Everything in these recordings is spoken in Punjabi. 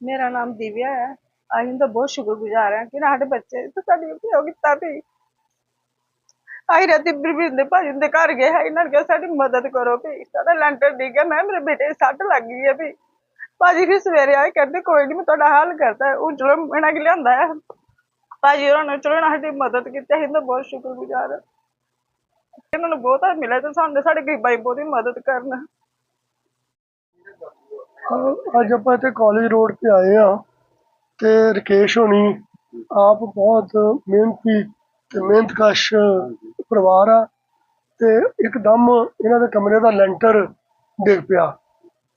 ਮੇਰਾ ਨਾਮ ਦਿਵਿਆ ਹੈ। ਅਸੀਂ ਤਾਂ ਬਹੁਤ ਸ਼ੁਕਰਗੁਜ਼ਾਰ ਹਾਂ ਕਿ ਸਾਡੇ ਬੱਚੇ ਤੇ ਸਾਡੀ ਉਪਯੋਗ ਕੀਤਾ ਵੀ ਆਈ ਰਾਤੀ ਬਿਰਬਿੰਦੇ ਭਾਜੀ ਦੇ ਘਰ ਗਏ ਹੈ। ਇਹਨਾਂ ਨੇ ਕਿਹਾ ਸਾਡੀ ਮਦਦ ਕਰੋ ਵੀ ਸਾਡਾ ਲੈਂਟਰ ਡਿੱਗ ਗਿਆ। ਮੈਂ ਮੇਰੇ ਬੇਟੇ ਸੱਟ ਲੱਗ ਗਈ ਹੈ ਵੀ। ਭਾਜੀ ਫਿਰ ਸਵੇਰੇ ਆਏ, ਕਹਿੰਦੇ, ਕੋਈ ਨਹੀਂ ਮੈਂ ਤੁਹਾਡਾ ਹੱਲ ਕਰਦਾ ਉਹ ਚਲੋ ਇਹਨਾਂ ਕਿ ਲਿਆਂਦਾ ਹੈ। ਭਾਜੀ ਉਹਨਾਂ ਨੇ ਚਲੋ ਸਾਡੀ ਮਦਦ ਕੀਤੀ। ਅਸੀਂ ਤਾਂ ਬਹੁਤ ਸ਼ੁਕਰਗੁਜ਼ਾਰ ਹਾਂ। ਇਹਨਾਂ ਨੂੰ ਬਹੁਤਾ ਮਿਲਿਆ ਤੇ ਸਾਨੂੰ ਸਾਡੇ ਗਰੀਬਾਂ ਦੀ ਬਹੁਤੀ ਮਦਦ ਕਰਨ। ਅੱਜ ਆਪਾਂ ਇੱਥੇ ਕਾਲਜ ਰੋਡ ਤੇ ਆਏ ਆ ਤੇ ਰਕੇਸ਼ ਹੋਣੀ ਆਪ ਬਹੁਤ ਮਿਹਨਤੀ ਤੇ ਮਿਹਨਤਕਸ਼ ਪਰਿਵਾਰ ਆ ਤੇ ਇੱਕਦਮ ਇਹਨਾਂ ਦੇ ਕਮਰੇ ਦਾ ਲੈਂਟਰ ਡਿੱਗ ਪਿਆ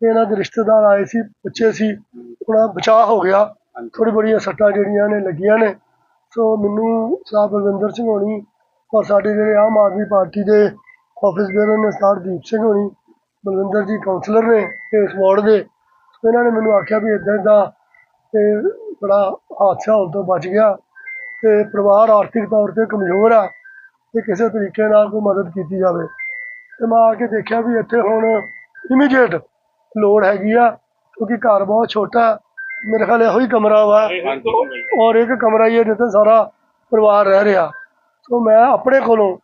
ਤੇ ਇਹਨਾਂ ਦੇ ਰਿਸ਼ਤੇਦਾਰ ਆਏ ਸੀ ਬੱਚੇ ਸੀ ਉਹਨਾਂ ਬਚਾਅ ਹੋ ਗਿਆ। ਥੋੜੀ ਬੜੀਆਂ ਸੱਟਾਂ ਜਿਹੜੀਆਂ ਨੇ ਲੱਗੀਆਂ ਨੇ। ਸੋ ਮੈਨੂੰ ਸਾਹਿਬ ਬਲਵਿੰਦਰ ਸਿੰਘ ਹੋਣੀ ਔਰ ਸਾਡੇ ਜਿਹੜੇ ਆਮ ਆਦਮੀ ਪਾਰਟੀ ਦੇ ਆਫਿਸ ਬੇਅਰ ਨੇ ਸਰਦੀਪ ਸਿੰਘ ਹੋਣੀ ਬਲਵਿੰਦਰ ਜੀ ਕਾਉਂਸਲਰ ਨੇ ਇਸ ਵਾਰਡ ਦੇ। ਇਹਨਾਂ ਨੇ ਮੈਨੂੰ ਆਖਿਆ ਵੀ ਇਦਾਂ ਦਾ ਤੇ ਬੜਾ ਹਾਦਸਾ ਹੋਣ ਤੋਂ ਬਚ ਗਿਆ ਤੇ ਪਰਿਵਾਰ ਆਰਥਿਕ ਤੌਰ ਤੇ ਕਮਜ਼ੋਰ ਆ ਤੇ ਕਿਸੇ ਤਰੀਕੇ ਨਾਲ ਕੋਈ ਮਦਦ ਕੀਤੀ ਜਾਵੇ। ਤੇ ਮੈਂ ਆ ਕੇ ਦੇਖਿਆ ਵੀ ਇੱਥੇ ਹੁਣ ਇਮੀਡੀਏਟ ਲੋੜ ਹੈਗੀ ਆ, ਕਿਉਂਕਿ ਘਰ ਬਹੁਤ ਛੋਟਾ, ਮੇਰੇ ਖਿਆਲ ਇਹੋ ਹੀ ਕਮਰਾ ਵਾ ਔਰ ਇੱਕ ਕਮਰਾ ਹੀ ਹੈ ਜਿੱਥੇ ਸਾਰਾ ਪਰਿਵਾਰ ਰਹਿ ਰਿਹਾ। ਸੋ ਮੈਂ ਆਪਣੇ ਕੋਲੋਂ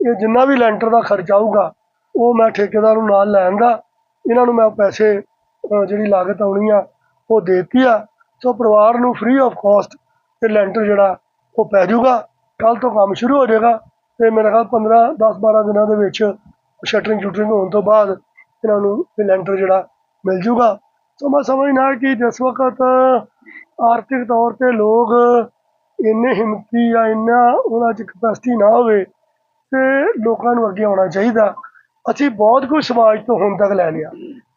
ਇਹ ਜਿੰਨਾ ਵੀ ਲੈਂਟਰ ਦਾ ਖਰਚ ਆਊਗਾ, ਉਹ ਮੈਂ ਠੇਕੇਦਾਰ ਨੂੰ ਨਾਲ ਲੈਣ ਦਾ, ਇਹਨਾਂ ਨੂੰ ਮੈਂ ਪੈਸੇ ਜਿਹੜੀ ਲਾਗਤ ਆਉਣੀ ਆ, ਉਹ ਦੇਤੀ ਆ। ਸੋ ਪਰਿਵਾਰ ਨੂੰ ਫ੍ਰੀ ਆਫ ਕਾਸਟ ਤੇ ਲੈਂਟਰ ਜਿਹੜਾ, ਉਹ ਪੈ ਜਾਊਗਾ। ਕੱਲ ਤੋਂ ਕੰਮ ਸ਼ੁਰੂ ਹੋ ਜਾਏਗਾ ਤੇ ਮੇਰੇ ਖਿਆਲ 15 10 12 ਦਿਨਾਂ ਦੇ ਵਿੱਚ ਸ਼ਟਰਿੰਗ ਸ਼ੂਟਰਿੰਗ ਹੋਣ ਤੋਂ ਬਾਅਦ ਇਹਨਾਂ ਨੂੰ ਇਹ ਲੈਂਟਰ ਜਿਹੜਾ ਮਿਲ ਜਾਊਗਾ। ਸੋ ਮੈਂ ਸਮਝਣਾ ਕਿ ਜਿਸ ਵਕਤ ਆਰਥਿਕ ਤੌਰ ਤੇ ਲੋਕ ਇੰਨੇ ਹਿੰਮਤੀ ਜਾਂ ਇੰਨਾ ਉਹਨਾਂ 'ਚ ਕਪੈਸਿਟੀ ਨਾ ਹੋਵੇ ਤੇ ਲੋਕਾਂ ਨੂੰ ਅੱਗੇ ਆਉਣਾ ਚਾਹੀਦਾ। ਅਸੀਂ ਬਹੁਤ ਕੁਝ ਸਮਾਜ ਤੋਂ ਹੁਣ ਤੱਕ ਲੈ ਲਿਆ।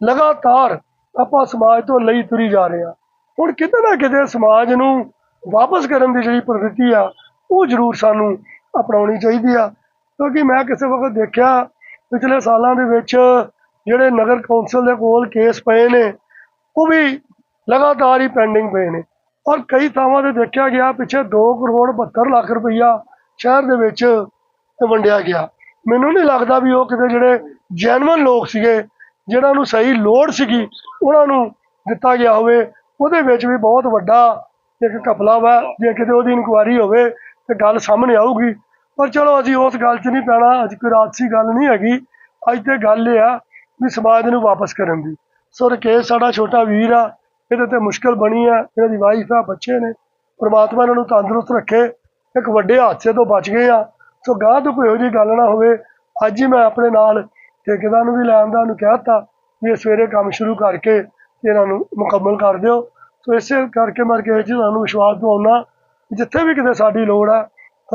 ਲਗਾਤਾਰ ਆਪਾਂ ਸਮਾਜ ਤੋਂ ਲਈ ਤੁਰੀ ਜਾ ਰਹੇ ਹਾਂ। ਹੁਣ ਕਿਤੇ ਨਾ ਕਿਤੇ ਸਮਾਜ ਨੂੰ ਵਾਪਸ ਕਰਨ ਦੀ ਜਿਹੜੀ ਪ੍ਰਵਿਰਤੀ ਆ, ਉਹ ਜ਼ਰੂਰ ਸਾਨੂੰ ਅਪਣਾਉਣੀ ਚਾਹੀਦੀ ਆ। ਕਿਉਂਕਿ ਮੈਂ ਕਿਸੇ ਵਕਤ ਦੇਖਿਆ, ਪਿਛਲੇ ਸਾਲਾਂ ਦੇ ਵਿੱਚ ਜਿਹੜੇ ਨਗਰ ਕੌਂਸਲ ਦੇ ਕੋਲ ਕੇਸ ਪਏ ਨੇ, ਉਹ ਵੀ ਲਗਾਤਾਰ ਹੀ ਪੈਂਡਿੰਗ ਪਏ ਨੇ। ਔਰ ਕਈ ਥਾਵਾਂ ਤੇ ਦੇਖਿਆ ਗਿਆ, ਪਿੱਛੇ 2 ਕਰੋੜ 72 ਲੱਖ ਰੁਪਈਆ ਸ਼ਹਿਰ ਦੇ ਵਿੱਚ ਵੰਡਿਆ ਗਿਆ। ਮੈਨੂੰ ਨਹੀਂ ਲੱਗਦਾ ਵੀ ਉਹ ਕਿਤੇ ਜਿਹੜੇ ਜੈਨੂਨ ਲੋਕ ਸੀਗੇ ਜਿਹਨਾਂ ਨੂੰ ਸਹੀ ਲੋੜ ਸੀਗੀ, ਉਹਨਾਂ ਨੂੰ ਦਿੱਤਾ ਗਿਆ ਹੋਵੇ। ਉਹਦੇ ਵਿੱਚ ਵੀ ਬਹੁਤ ਵੱਡਾ ਇੱਕ ਘਪਲਾ ਵਾ, ਜੇ ਕਿਤੇ ਉਹਦੀ ਇਨਕੁਆਇਰੀ ਹੋਵੇ ਤੇ ਗੱਲ ਸਾਹਮਣੇ ਆਊਗੀ। ਪਰ ਚਲੋ ਅਸੀਂ ਉਸ ਗੱਲ 'ਚ ਨਹੀਂ ਪੈਣਾ, ਅੱਜ ਕੋਈ ਰਾਜਸੀ ਗੱਲ ਨਹੀਂ ਹੈਗੀ। ਅੱਜ ਤੇ ਗੱਲ ਇਹ ਆ ਵੀ ਸਮਾਜ ਨੂੰ ਵਾਪਸ ਕਰਨ ਦੀ। ਸੋ ਰਕੇਸ਼ ਸਾਡਾ ਛੋਟਾ ਵੀਰ ਆ, ਇਹਦੇ ਤੇ ਮੁਸ਼ਕਲ ਬਣੀ ਆ ਇਹਨਾਂ ਦੀ ਵਾਈਫ ਆ, ਬੱਚੇ ਨੇ। ਪ੍ਰਮਾਤਮਾ ਇਹਨਾਂ ਨੂੰ ਤੰਦਰੁਸਤ ਰੱਖੇ, ਇੱਕ ਵੱਡੇ ਹਾਦਸੇ ਤੋਂ ਬਚ ਗਏ ਆ। ਸੋ ਗਾਹ ਤੋਂ ਕੋਈ ਇਹੋ ਜਿਹੀ ਗੱਲ ਨਾ ਹੋਵੇ। ਅੱਜ ਹੀ ਮੈਂ ਆਪਣੇ ਨਾਲ ਠੇਕੇਦਾਰ ਨੂੰ ਵੀ ਲੈਣ ਦਾ ਉਹਨੂੰ ਕਹਿਤਾ ਵੀ ਇਹ ਸਵੇਰੇ ਕੰਮ ਸ਼ੁਰੂ ਕਰਕੇ ਇਹਨਾਂ ਨੂੰ ਮੁਕੰਮਲ ਕਰ ਦਿਓ। ਸੋ ਇਸੇ ਕਰਕੇ ਮੈਂ ਕਿ ਜੀ, ਤੁਹਾਨੂੰ ਵਿਸ਼ਵਾਸ ਦਿਵਾਉਣਾ ਜਿੱਥੇ ਵੀ ਕਿਤੇ ਸਾਡੀ ਲੋੜ ਆ,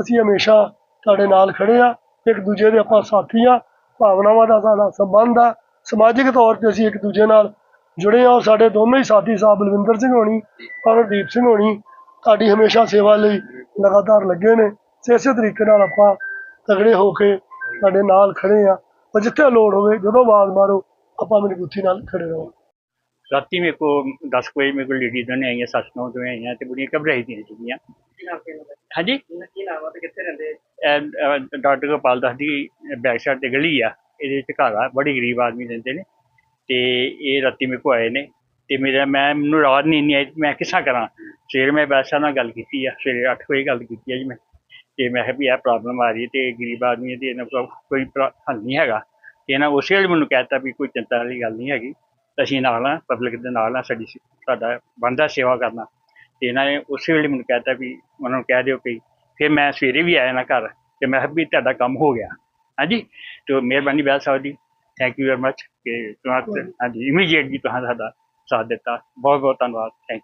ਅਸੀਂ ਹਮੇਸ਼ਾ ਤੁਹਾਡੇ ਨਾਲ ਖੜੇ ਆ, ਇੱਕ ਦੂਜੇ ਦੇ ਆਪਾਂ ਸਾਥੀ ਆ, ਭਾਵਨਾਵਾਂ ਦਾ ਸਾਡਾ ਸੰਬੰਧ ਆ। ਸਮਾਜਿਕ ਤੌਰ ਤੇ ਅਸੀਂ ਇੱਕ ਦੂਜੇ ਨਾਲ ਜੁੜੇ ਆ ਔਰ ਸਾਡੇ ਦੋਨੋਂ ਹੀ ਸਾਥੀ ਸਾਹਿਬ ਬਲਵਿੰਦਰ ਸਿੰਘ ਹੋਣੀ ਔਰ ਹਰਦੀਪ ਸਿੰਘ ਹੋਣੀ, ਤੁਹਾਡੀ ਹਮੇਸ਼ਾ ਸੇਵਾ ਲਈ ਲਗਾਤਾਰ ਲੱਗੇ ਨੇ। ਇਸੇ ਤਰੀਕੇ ਨਾਲ ਆਪਾਂ ਤਗੜੇ ਹੋ ਕੇ ਤੁਹਾਡੇ ਨਾਲ ਖੜੇ ਆ। ਔਰ ਜਿੱਥੇ ਲੋੜ ਹੋਵੇ ਜਦੋਂ ਆਵਾਜ਼ ਮਾਰੋ ਆਪਾਂ ਮੇਰੀ ਗੁੱਥੀ ਨਾਲ ਖੜੇ ਰਹੋ। ਰਾਤੀ ਮੇਰੇ ਕੋ 10 ਕੁ ਵਜੇ ਮੇਰੇ ਕੋਲ ਲੇਡੀ ਦੋਨੇ ਆਈਆਂ ਸੱਸ ਨੌ ਦੋਵੇਂ ਆਈਆਂ ਤੇ ਬੁੜੀਆਂ ਘਬਰਾਈ ਦੀਆਂ ਸੀਗੀਆਂ ਹਾਂਜੀ? ਕੀ ਨਾਮ ਆ ਤੇ ਕਿੱਥੇ ਰਹਿੰਦੇ? ਡਾਕਟਰ ਗੋਪਾਲ ਦਾਸ ਦੀ ਬੈਕ ਸਾਈਡ ਤੇ ਗਲੀ ਆ ਇਹਦੇ ਵਿੱਚ ਘਰ ਆ ਬੜੀ ਗਰੀਬ ਆਦਮੀ ਰਹਿੰਦੇ ਨੇ। ਤੇ ਇਹ ਰਾਤੀ ਮੇਰੇ ਕੋ ਆਏ ਨੇ ਤੇ ਮੇਰਾ ਮੈਂ ਮੈਨੂੰ ਰਾਤ ਨਹੀਂ ਇੰਨੀ ਆਈ ਤੇ ਮੈਂ ਕਿਸਾ ਕਰਾਂ? ਸਵੇਰੇ ਮੈਂ ਬੈਸਾ ਨਾਲ ਗੱਲ ਕੀਤੀ ਆ ਸਵੇਰੇ 8 ਵਜੇ ਗੱਲ ਕੀਤੀ ਆ ਜੀ ਮੈਂ। ਤੇ ਮੈਂ ਕਿਹਾ ਵੀ ਇਹ ਪ੍ਰੋਬਲਮ ਆ ਰਹੀ ਹੈ ਤੇ ਗਰੀਬ ਆਦਮੀ ਤੇ ਇਹਨਾਂ ਕੋਲ ਕੋਈ ਪ੍ਰ- ਹੱਲ ਨਹੀਂ ਹੈਗਾ। ਤੇ ਇਹਨਾਂ ਉਸੇ ਵੇਲੇ ਮੈਨੂੰ ਕਹਿਤਾ ਵੀ ਕੋਈ ਚਿੰਤਾ ਵਾਲੀ ਗੱਲ ਨਹੀਂ ਹੈਗੀ। ਅਸੀਂ ਨਾਲ ਆ ਪਬਲਿਕ ਦੇ ਨਾਲ ਆ ਸਾਡੀ ਸ- ਸਾਡਾ ਬਣਦਾ ਸੇਵਾ ਕਰਨਾ। ਤੇ ਇਹਨਾਂ ਨੇ ਉਸੇ ਵੇਲੇ ਮੈਨੂੰ ਕਹਿਤਾ ਵੀ ਉਹਨਾਂ ਨੂੰ ਕਹਿ ਦਿਓ ਕਿ ਫਿਰ ਮੈਂ ਸਵੇਰੇ ਵੀ ਆਇਆ ਨਾ ਘਰ ਤੇ ਮੈਂ ਕਿਹਾ ਵੀ ਤੁਹਾਡਾ ਕੰਮ ਹੋ ਗਿਆ। ਹਾਂਜੀ? ਤੇ ਮਿਹਰਬਾਨੀ ਬੈਲ ਸਾਹਿਬ ਦੀ ਥੈਂਕ ਯੂ ਵੈਰੀ ਮਚ ਕਿ ਤੁਹਾਂ ਹਾਂਜੀ। ਇਮੀਡੀਏਟਲੀ ਤੁਹਾਂ ਸਾਡਾ ਸਾਥ ਦਿੱਤਾ। ਬਹੁਤ ਬਹੁਤ ਧੰਨਵਾਦ ਥੈਂਕ